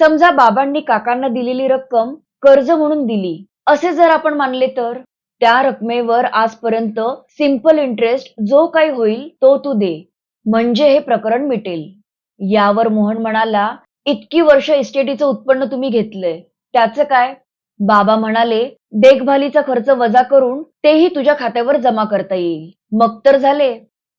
समजा बाबांनी काकांना दिलेली रक्कम कर्ज म्हणून दिली असे जर आपण मानले तर? त्या रकमेवर आजपर्यंत सिंपल इंटरेस्ट जो काही होईल तो तू दे म्हणजे हे प्रकरण मिटेल. यावर मोहन म्हणाला इतकी वर्ष इस्टेटीचं उत्पन्न तुम्ही घेतलंय त्याचं काय? बाबा म्हणाले देखभालीचा खर्च वजा करून तेही तुझ्या खात्यावर जमा करता येईल. मग तर झाले.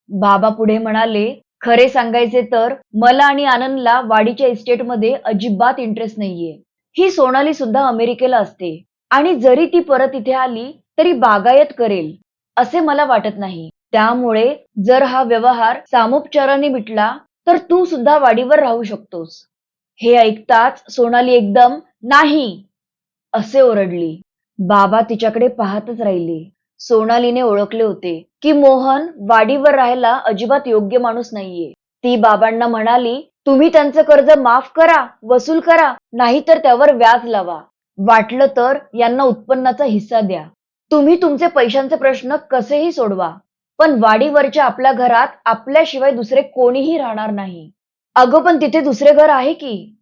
बाबा पुढे म्हणाले खरे सांगायचे तर मला आणि आनंदला वाडीच्या इस्टेटमध्ये अजिबात इंटरेस्ट नाहीये. ही सोनाली सुद्धा अमेरिकेला असते. आणि जरी ती परत इथे आली तरी बागायत करेल असे मला वाटत नाही. त्यामुळे जर हा व्यवहार सामोपचाराने मिटला तर तू सुद्धा वाडीवर राहू शकतोस. हे ऐकताच सोनाली एकदम नाही असे ओरडली. बाबा तिच्याकडे पाहतच राहिले. सोनालीने ओळखले होते. की मोहन वाडीवर राहायला अजिबात योग्य माणूस नाहीये. ती बाबांना म्हणाली तुम्ही त्यांचं कर्ज माफ करा वसूल करा नाहीतर त्यावर व्याज लावा. वाटलं तर यांना उत्पन्नाचा हिस्सा द्या. तुम्ही तुमचे पैशांचे प्रश्न कसेही सोडवा. पण वाडीवरच्या आपल्या घरात आपल्याशिवाय दुसरे कोणीही राहणार नाही. अगं पण तिथे दुसरे घर आहे की?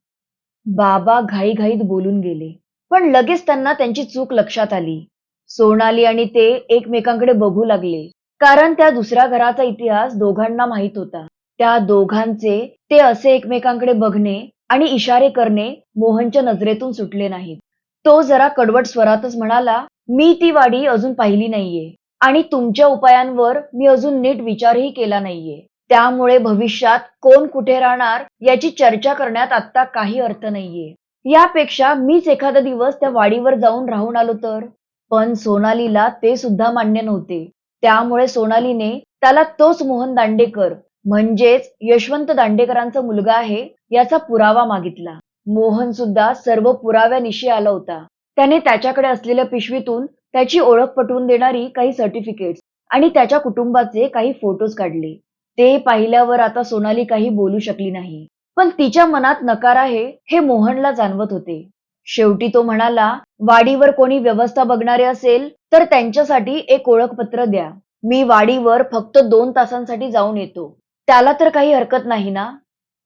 बाबा घाईघाईत बोलून गेले. पण लगेच त्यांना त्यांची चूक लक्षात आली. सोनाली आणि ते एकमेकांकडे बघू लागले. कारण त्या दुसऱ्या घराचा इतिहास दोघांना माहीत होता. त्या दोघांचे ते असे एकमेकांकडे बघणे आणि इशारे करणे मोहनच्या नजरेतून सुटले नाहीत. तो जरा कडवट स्वरातच म्हणाला मी ती वाडी अजून पाहिली नाहीये आणि तुमच्या उपायांवर मी अजून नीट विचारही केला नाहीये. त्यामुळे भविष्यात कोण कुठे राहणार याची चर्चा करण्यात आता काही अर्थ नाहीये. यापेक्षा मीच एखादा दिवस त्या वाडीवर जाऊन राहून आलो तर पण सोनालीला ते सुद्धा मान्य नव्हते. त्यामुळे सोनालीने त्याला तोच मोहन दांडेकर म्हणजेच यशवंत दांडेकरांचा मुलगा आहे याचा पुरावा मागितला. मोहन सुद्धा सर्व पुराव्यानिशी आला होता. त्याने त्याच्याकडे असलेल्या पिशवीतून त्याची ओळख पटवून देणारी काही सर्टिफिकेट्स आणि त्याच्या कुटुंबाचे काही फोटोज काढले. ते पाहिल्यावर आता सोनाली काही बोलू शकली नाही. पण तिच्या मनात नकार आहे हे मोहनला जाणवत होते. शेवटी तो म्हणाला वाडीवर कोणी व्यवस्था बघणारे असेल तर त्यांच्यासाठी एक ओळखपत्र द्या. मी वाडीवर फक्त दोन तासांसाठी जाऊन येतो. त्याला तर काही हरकत नाही ना?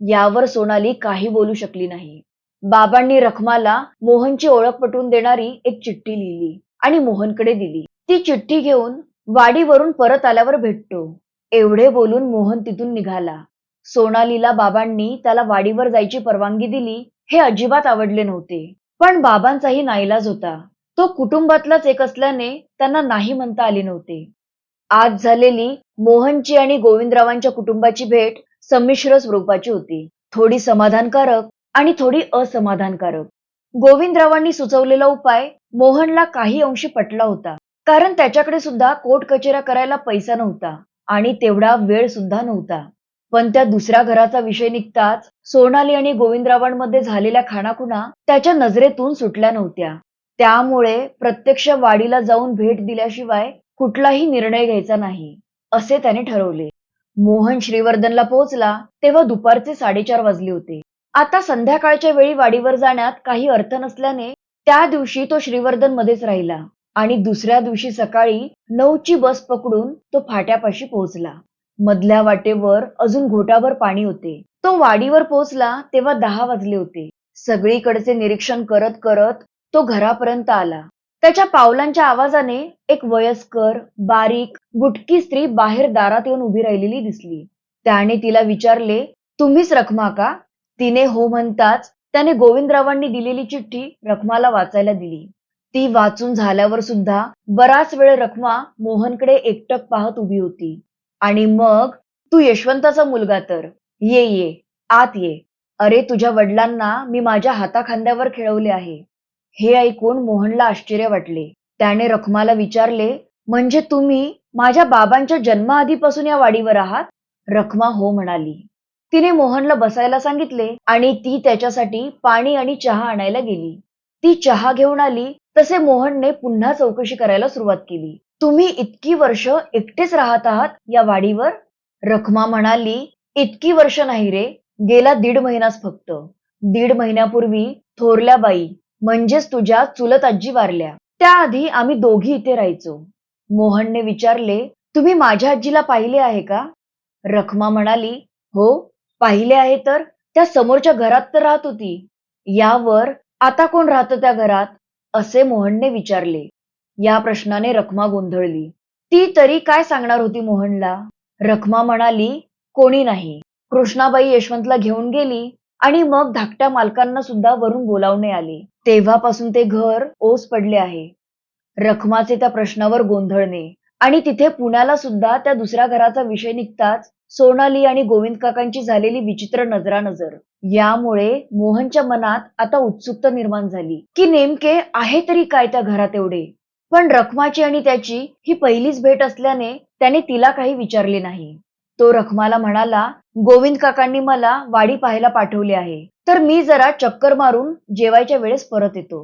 यावर सोनाली काही बोलू शकली नाही. बाबांनी रखमाला मोहनची ओळख पटवून देणारी एक चिठ्ठी लिहिली आणि मोहनकडे दिली. ती चिठ्ठी घेऊन वाडीवरून परत आल्यावर भेटतो. एवढे बोलून मोहन तिथून निघाला. सोनालीला बाबांनी त्याला वाडीवर जायची परवानगी दिली हे अजिबात आवडले नव्हते. पण बाबांचाही नाईलाज होता. तो कुटुंबातलाच एक असल्याने त्यांना नाही म्हणता आले नव्हते. आज झालेली मोहनची आणि गोविंदरावांच्या कुटुंबाची भेट संमिश्र स्वरूपाची होती. थोडी समाधानकारक आणि थोडी असमाधानकारक. गोविंदरावांनी सुचवलेला उपाय मोहनला काही अंशी पटला होता. कारण त्याच्याकडे सुद्धा कोर्ट कचेऱ्या करायला पैसा नव्हता आणि तेवढा वेळ सुद्धा नव्हता. पण त्या दुसऱ्या घराचा विषय निघताच सोनाली आणि गोविंदरावांमध्ये झालेल्या खाणाखुणा त्याच्या नजरेतून सुटल्या नव्हत्या. त्यामुळे प्रत्यक्ष वाडीला जाऊन भेट दिल्याशिवाय कुठलाही निर्णय घ्यायचा नाही असे त्याने ठरवले. मोहन श्रीवर्धनला पोहोचला तेव्हा दुपारचे साडेचार वाजले होते. आता संध्याकाळच्या वेळी वाडीवर जाण्यात काही अर्थ नसल्याने त्या दिवशी तो श्रीवर्धन मध्येच राहिला आणि दुसऱ्या दिवशी सकाळी नऊची बस पकडून तो फाट्यापाशी पोहोचला. मधल्या वाटेवर अजून घोटाभर पाणी होते. तो वाडीवर पोहोचला तेव्हा दहा वाजले होते. सगळीकडचे निरीक्षण करत करत तो घरापर्यंत आला. त्याच्या पावलांच्या आवाजाने एक वयस्कर बारीक बुटकी स्त्री बाहेर दारात येऊन उभी राहिलेली दिसली. त्याने तिला विचारले तुम्हीच रखमा का? तिने हो म्हणताच त्याने गोविंदरावांनी दिलेली चिठ्ठी रखमाला वाचायला दिली. ती वाचून झाल्यावर सुद्धा बराच वेळ रखमा मोहनकडे एकटक पाहत उभी होती. आणि मग तू यशवंताचा मुलगा तर. ये ये. आत ये. अरे तुझ्या वडिलांना मी माझ्या हाताखांद्यावर खेळवले आहे. हे ऐकून मोहनला आश्चर्य वाटले. त्याने रखमाला विचारले म्हणजे तुम्ही माझ्या बाबांच्या जन्माआधीपासून या वाडीवर आहात? रखमा हो म्हणाली. तिने मोहनला बसायला सांगितले आणि ती त्याच्यासाठी पाणी आणि चहा आणायला गेली. ती चहा घेऊन आली. तसे मोहनने पुन्हा चौकशी करायला सुरुवात केली. तुम्ही इतकी वर्ष एकटेच राहत आहात या वाडीवर? रखमा म्हणाली इतकी वर्ष नाही रे गेला दीड महिनाच फक्त. दीड महिन्यापूर्वी थोरल्या बाई म्हणजेच तुझ्या चुलत आजी वारल्या. त्याआधी आम्ही दोघी इथे राहायचो. मोहनने विचारले तुम्ही माझ्या आजीला पाहिले आहे का? रखमा म्हणाली हो पाहिले आहे तर त्या समोरच्या घरात तर राहत होती. यावर आता कोण राहतं त्या घरात? असे मोहनने विचारले. या प्रश्नाने रखमा गोंधळली. ती तरी काय सांगणार होती मोहनला? रखमा म्हणाली कोणी नाही. कृष्णाबाई यशवंतला घेऊन गेली आणि मग धाकट्या मालकांना सुद्धा वरून बोलावणे आले. तेव्हापासून ते घर ओस पडले आहे. रखमाचे त्या प्रश्नावर गोंधळणे. आणि तिथे पुण्याला सुद्धा त्या दुसऱ्या घराचा विषय निघताच सोनाली आणि गोविंद काकांची झालेली विचित्र नजरानजर. यामुळे मोहनच्या मनात आता उत्सुकता निर्माण झाली. की नेमके आहे तरी काय त्या घरात एवढे? पण रखमाची आणि त्याची ही पहिलीच भेट असल्याने त्याने तिला काही विचारले नाही. तो रखमाला म्हणाला गोविंद काकांनी मला वाडी पाहायला पाठवले आहे. तर मी जरा चक्कर मारून जेवायच्या वेळेस परत येतो.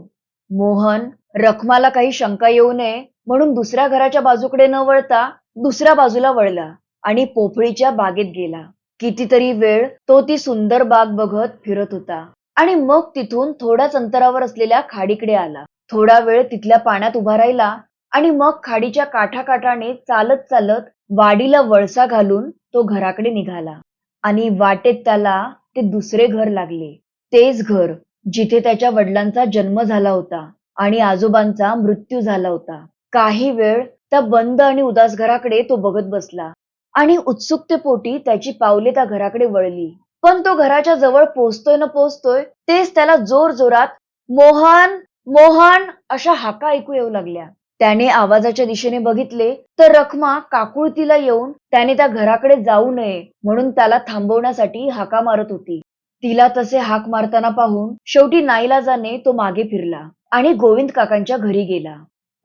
मोहन रखमाला काही शंका येऊ नये म्हणून दुसऱ्या घराच्या बाजूकडे न वळता दुसऱ्या बाजूला वळला आणि पोफळीच्या बागेत गेला. कितीतरी वेळ तो ती सुंदर बाग बघत फिरत होता आणि मग तिथून थोड्याच अंतरावर असलेल्या खाडीकडे आला. थोडा वेळ तिथल्या पाण्यात उभा राहिला आणि मग खाडीच्या काठाकाठाने चालत चालत वाडीला वळसा घालून तो घराकडे निघाला. आणि वाटेत त्याला ते दुसरे घर लागले. तेच घर जिथे त्याच्या वडिलांचा जन्म झाला होता आणि आजोबांचा मृत्यू झाला होता. काही वेळ त्या बंद आणि उदास घराकडे तो बघत बसला आणि उत्सुकतेपोटी त्याची पावले त्या घराकडे वळली. पण तो घराच्या जवळ पोचतोय न पोचतोय तेच त्याला जोर जोरात मोहन मोहन अशा हाका ऐकू येऊ लागल्या. त्याने आवाजाच्या दिशेने बघितले तर रखमा काकुळतीला येऊन त्याने त्या घराकडे जाऊ नये म्हणून त्याला थांबवण्यासाठी हाका मारत होती. तिला तसे हाक मारताना पाहून शेवटी नाईलाजाने तो मागे फिरला आणि गोविंद काकांच्या घरी गेला.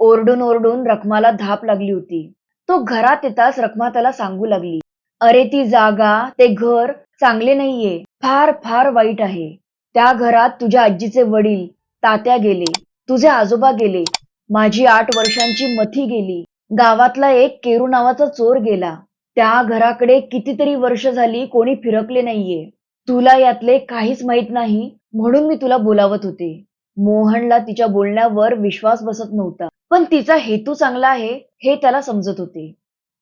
ओरडून ओरडून रखमाला धाप लागली होती. तो घरात येताच रखमा त्याला सांगू लागली अरे ती जागा ते घर चांगले नाहीये फार फार वाईट आहे. त्या घरात तुझ्या आजीचे वडील तात्या गेले. तुझे आजोबा गेले. माझी आठ वर्षांची मथी गेली. गावातला एक केरू नावाचा चोर गेला. त्या घराकडे कितीतरी वर्ष झाली कोणी फिरकले नाहीये. तुला यातले काहीच माहीत नाही म्हणून मी तुला बोलावत होते. मोहनला तिच्या बोलण्यावर विश्वास बसत नव्हता. पण तिचा हेतू चांगला आहे हे त्याला समजत होते.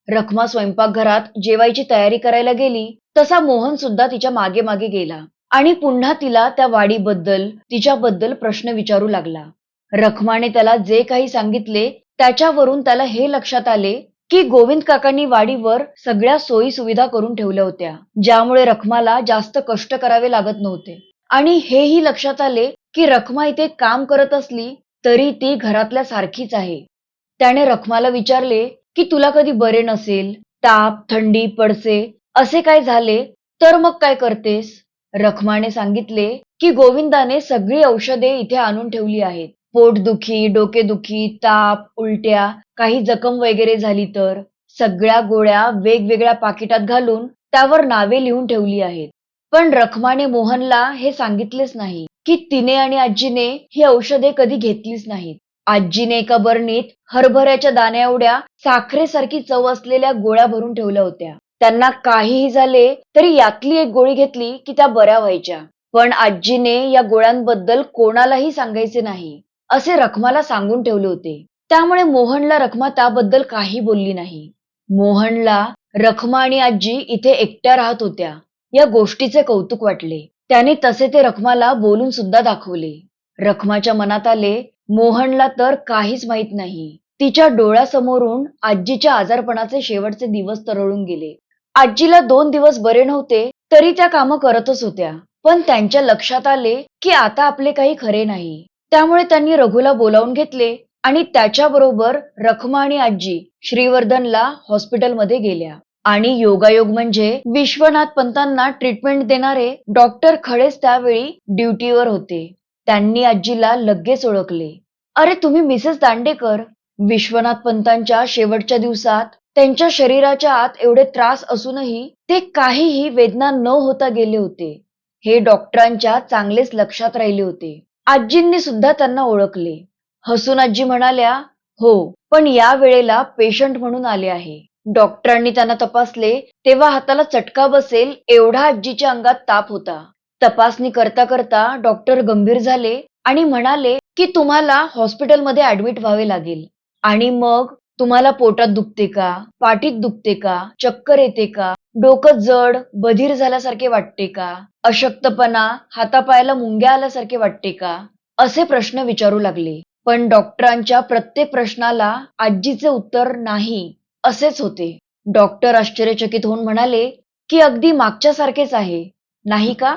रखमा स्वयंपाकघरात जेवायची तयारी करायला गेली तसा मोहन सुद्धा तिच्यामागे मागे गेला. आणि पुन्हा तिला त्या वाडीबद्दल तिच्याबद्दल प्रश्न विचारू लागला. रखमाने त्याला जे काही सांगितले त्याच्यावरून त्याला हे लक्षात आले की गोविंद काकांनी वाडीवर सगळ्या सोयी सुविधा करून ठेवल्या होत्या ज्यामुळे रखमाला जास्त कष्ट करावे लागत नव्हते. आणि हेही लक्षात आले की रखमा इथे काम करत असली तरी ती घरातल्या सारखीच आहे. त्याने रखमाला विचारले की तुला कधी बरे नसेल? ताप थंडी पडसे असे काय झाले? तर मग काय करतेस? रखमाने सांगितले की गोविंदाने सगळी औषधे इथे आणून ठेवली आहेत. पोटदुखी डोकेदुखी ताप उलट्या काही जखम वगैरे झाली तर सगळ्या गोळ्या वेगवेगळ्या पाकिटात घालून त्यावर नावे लिहून ठेवली आहेत. पण रखमाने मोहनला हे सांगितलेच नाही की तिने आणि आजीने ही औषधे कधी घेतलीच नाहीत. आजीने एका बरणीत हरभऱ्याच्या दाण्या एवढ्या साखरेसारखी चव असलेल्या गोळ्या भरून ठेवल्या होत्या. त्यांना काहीही झाले तरी यातली एक गोळी घेतली की त्या बऱ्या व्हायच्या. पण आजीने या गोळ्यांबद्दल कोणालाही सांगायचे नाही असे रखमाला सांगून ठेवले होते. त्यामुळे मोहनला रखमा त्याबद्दल काही बोलली नाही. मोहनला रखमा आणि आजी इथे एकट्या राहत होत्या. या गोष्टीचे कौतुक वाटले. त्याने तसे ते रखमाला बोलून सुद्धा दाखवले. रखमाच्या मनात आले मोहनला तर काहीच माहीत नाही. तिच्या डोळ्यासमोरून आजीच्या आजारपणाचे शेवटचे दिवस तरळून गेले. आजीला दोन दिवस बरे नव्हते तरी त्या कामं करतच होत्या. पण त्यांच्या लक्षात आले की आता आपले काही खरे नाही. त्यामुळे त्यांनी रघुला बोलावून घेतले आणि त्याच्याबरोबर रखमा आणि आजी श्रीवर्धनला हॉस्पिटलमध्ये गेल्या. आणि योगायोग म्हणजे विश्वनाथ पंतांना ट्रीटमेंट देणारे डॉक्टर खडेच त्यावेळी ड्युटीवर होते. त्यांनी आजीला लगेच ओळखले. अरे तुम्ही मिसेस दांडेकर? विश्वनाथ पंतांच्या शेवटच्या दिवसात त्यांच्या शरीराच्या आत एवढे त्रास असूनही ते काहीही वेदना न होता गेले होते. हे डॉक्टरांच्या चांगलेच लक्षात राहिले होते. आजींनी सुद्धा त्यांना ओळखले. हसून आजी म्हणाल्या हो पण या वेळेला पेशंट म्हणून आले आहे. डॉक्टरांनी त्यांना तपासले तेव्हा हाताला चटका बसेल एवढा आजीच्या अंगात ताप होता. तपासणी करता करता डॉक्टर गंभीर झाले आणि म्हणाले की तुम्हाला हॉस्पिटलमध्ये ऍडमिट व्हावे लागेल. आणि मग तुम्हाला पोटात दुखते का? पाठीत दुखते का? चक्कर येते का? डोकं जड बधीर झाल्यासारखे वाटते का? अशक्तपणा हातापायाला मुंग्या आल्यासारखे वाटते का? असे प्रश्न विचारू लागले. पण डॉक्टरांच्या प्रत्येक प्रश्नाला आजीचे उत्तर नाही असेच होते. डॉक्टर आश्चर्यचकित होऊन म्हणाले की अगदी मागच्या सारखेच आहे. नाही का?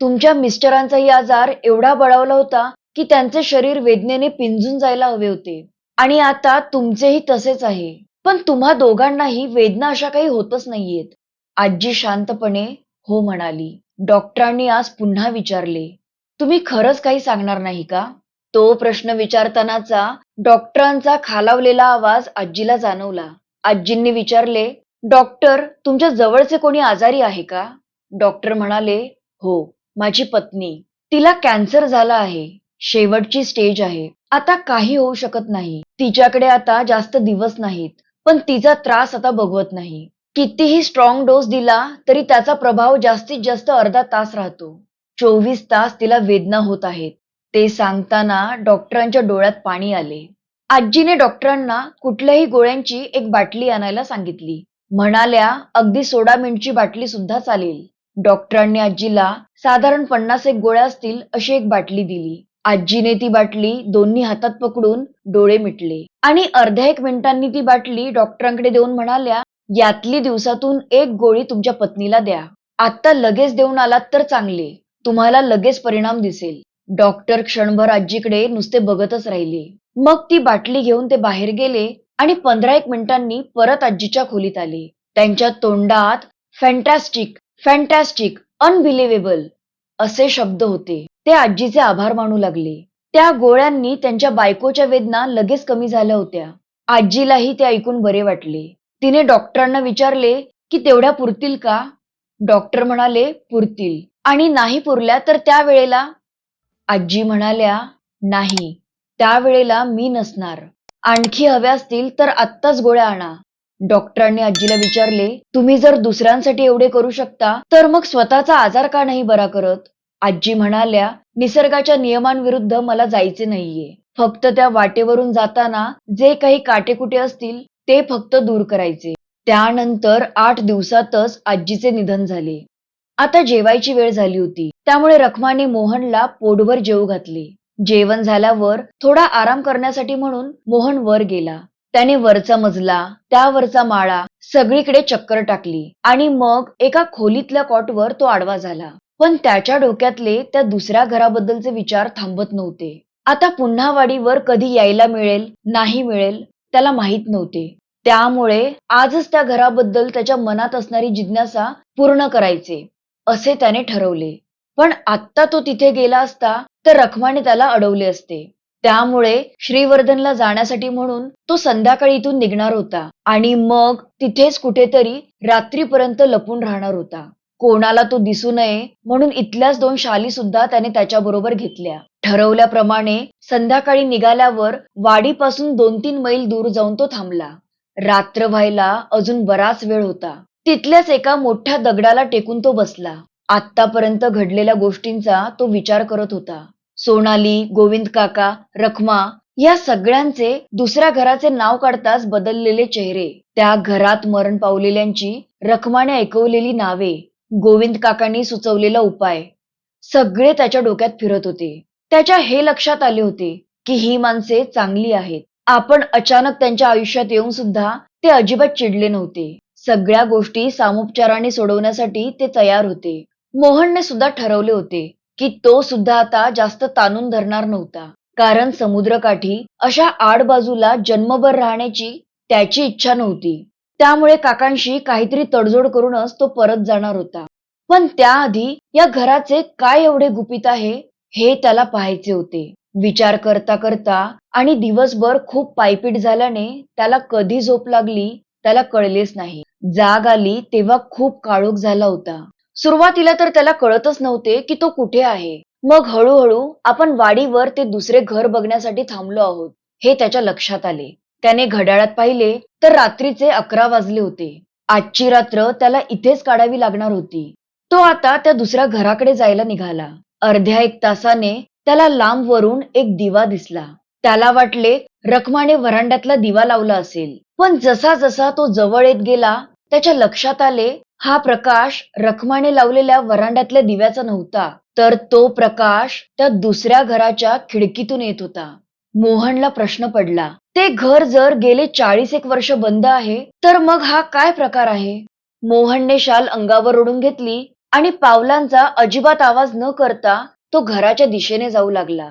तुमच्या मिस्टरांचाही आजार एवढा बळावला होता की त्यांचे शरीर वेदनेने पिंजून जायला हवे होते. आणि आता तुमचेही तसेच आहे. पण तुम्हा दोघांनाही वेदना अशा काही होतच नाहीयेत. आजी शांतपणे हो म्हणाली. डॉक्टरांनी आज पुन्हा विचारले. तुम्ही खरंच काही सांगणार नाही का? तो प्रश्न विचारतानाचा डॉक्टरांचा खालावलेला आवाज आजीला जाणवला. आजींनी विचारले डॉक्टर तुमच्या जवळचे कोणी आजारी आहे का? डॉक्टर म्हणाले हो माझी पत्नी. तिला कॅन्सर झाला आहे. शेवटची स्टेज आहे. आता काही होऊ शकत नाही. तिच्याकडे आता जास्त दिवस नाहीत. पण तिचा त्रास आता बघवत नाही. कितीही स्ट्रॉंग डोस दिला तरी त्याचा प्रभाव जास्तीत जास्त अर्धा तास राहतो. चोवीस तास तिला वेदना होत आहेत. ते सांगताना डॉक्टरांच्या डोळ्यात पाणी आले. आजीने डॉक्टरांना कुठल्याही गोळ्यांची एक बाटली आणायला सांगितली. म्हणाल्या अगदी सोडा मिनिटची बाटली सुद्धा चालेल. डॉक्टरांनी आजीला साधारण पन्नास एक गोळ्या असतील अशी एक बाटली दिली. आजीने ती बाटली दोन्ही हातात पकडून डोळे मिटले. आणि अर्ध्या एक मिनिटांनी ती बाटली डॉक्टरांकडे देऊन म्हणाल्या यातली दिवसातून एक गोळी तुमच्या पत्नीला द्या. आता लगेच देऊन आलात तर चांगले. तुम्हाला लगेच परिणाम दिसेल. डॉक्टर क्षणभर आजीकडे नुसते बघतच राहिले. मग ती बाटली घेऊन ते बाहेर गेले आणि पंधरा एक मिनिटांनी परत आजीच्या खोलीत आले. त्यांच्या तोंडात फॅन्टॅस्टिक फॅन्टॅस्टिक अनबिलिव्हेबल असे शब्द होते. ते आजीचे आभार मानू लागले. त्या गोळ्यांनी त्यांच्या बायकोच्या वेदना लगेच कमी झाल्या होत्या. आजीलाही ते ऐकून बरे वाटले. तिने डॉक्टरांना विचारले की तेवढ्या पुरतील का? डॉक्टर म्हणाले पुरतील. आणि नाही पुरल्या तर त्यावेळेला आजी म्हणाल्या नाही. त्यावेळेला मी नसणार. आणखी हव्या असतील तर आत्ताच गोळ्या आणा. डॉक्टरांनी आजीला विचारले तुम्ही जर दुसऱ्यांसाठी एवढे करू शकता तर मग स्वतःचा आजार का नाही बरा करत? आजी म्हणाल्या निसर्गाच्या नियमांविरुद्ध मला जायचे नाहीये. फक्त त्या वाटेवरून जाताना जे काही काटेकुटे असतील ते फक्त दूर करायचे. त्यानंतर आठ दिवसातच आजीचे निधन झाले. आता जेवायची वेळ झाली होती. त्यामुळे रखमाने मोहनला पोटभर जेवू घातले. जेवण झाल्यावर थोडा आराम करण्यासाठी म्हणून मोहन वर गेला. त्याने वरचा मजला त्यावरचा माळा सगळीकडे चक्कर टाकली आणि मग एका खोलीतल्या कॉटवर तो आडवा झाला. पण त्याच्या डोक्यातले त्या दुसऱ्या घराबद्दलचे विचार थांबत नव्हते. आता पुन्हा वाडीवर कधी यायला मिळेल नाही मिळेल त्याला माहीत नव्हते. त्यामुळे आजच त्या घराबद्दल त्याच्या मनात असणारी जिज्ञासा पूर्ण करायचे असे त्याने ठरवले. पण आत्ता तो तिथे गेला असता तर रखमाने त्याला अडवले असते. त्यामुळे श्रीवर्धनला जाण्यासाठी म्हणून तो संध्याकाळी इथून निघणार होता आणि मग तिथेच कुठेतरी रात्रीपर्यंत लपून राहणार होता. कोणाला तो दिसू नये म्हणून इथल्याच दोन शाली सुद्धा त्याने त्याच्याबरोबर घेतल्या. ठरवल्याप्रमाणे संध्याकाळी निघाल्यावर वाडीपासून दोन तीन मैल दूर जाऊन तो थांबला. रात्र व्हायला अजून बराच वेळ होता. तिथल्याच एका मोठ्या दगडाला टेकून तो बसला. आतापर्यंत घडलेल्या गोष्टींचा तो विचार करत होता. सोनाली गोविंद काका रखमा या सगळ्यांचे दुसऱ्या घराचे नाव काढताच बदललेले चेहरे. त्या घरात मरण पावलेल्यांची रखमाने ऐकवलेली नावे. गोविंद काकांनी सुचवलेला उपाय. सगळे त्याच्या डोक्यात फिरत होते. त्याच्या हे लक्षात आले होते की ही माणसे चांगली आहेत. आपण अचानक त्यांच्या आयुष्यात येऊन सुद्धा ते अजिबात चिडले नव्हते. सगळ्या गोष्टी सामोपचाराने सोडवण्यासाठी ते तयार होते. मोहनने सुद्धा ठरवले होते की तो सुद्धा आता जास्त ताणून धरणार नव्हता. कारण समुद्रकाठी अशा आडबाजूला जन्मभर राहण्याची त्याची इच्छा नव्हती. त्यामुळे काकांशी काहीतरी तडजोड करूनच तो परत जाणार होता. पण त्याआधी या घराचे काय एवढे गुपित आहे हे त्याला पाहायचे होते. विचार करता करता आणि दिवसभर खूप पायपीट झाल्याने त्याला कधी झोप लागली त्याला कळलेच नाही. जाग आली तेव्हा खूप काळोख झाला होता. सुरुवातीला तर त्याला कळतच नव्हते की तो कुठे आहे. मग हळूहळू आपण वाडीवर ते दुसरे घर बघण्यासाठी थांबलो आहोत हे त्याच्या लक्षात आले. त्याने घड्याळात पाहिले तर रात्रीचे अकरा वाजले होते. आजची रात्र त्याला इथेच काढावी लागणार होती. तो आता त्या दुसऱ्या घराकडे जायला निघाला. अर्ध्या एक तासाने त्याला लांब वरून एक दिवा दिसला. त्याला वाटले रखमाने व्हरांड्यातला दिवा लावला असेल. पण जसा जसा तो जवळ येत गेला त्याच्या लक्षात आले हा प्रकाश रखमाने लावलेल्या व्हरांड्यातल्या दिव्याचा नव्हता. तर तो प्रकाश त्या दुसऱ्या घराच्या खिडकीतून येत होता. मोहनला प्रश्न पडला ते घर जर गेले चाळीस एक वर्ष बंद आहे तर मग हा काय प्रकार आहे? मोहनने शाल अंगावर ओढून घेतली आणि पावलांचा अजिबात आवाज न करता तो घराच्या दिशेने जाऊ लागला.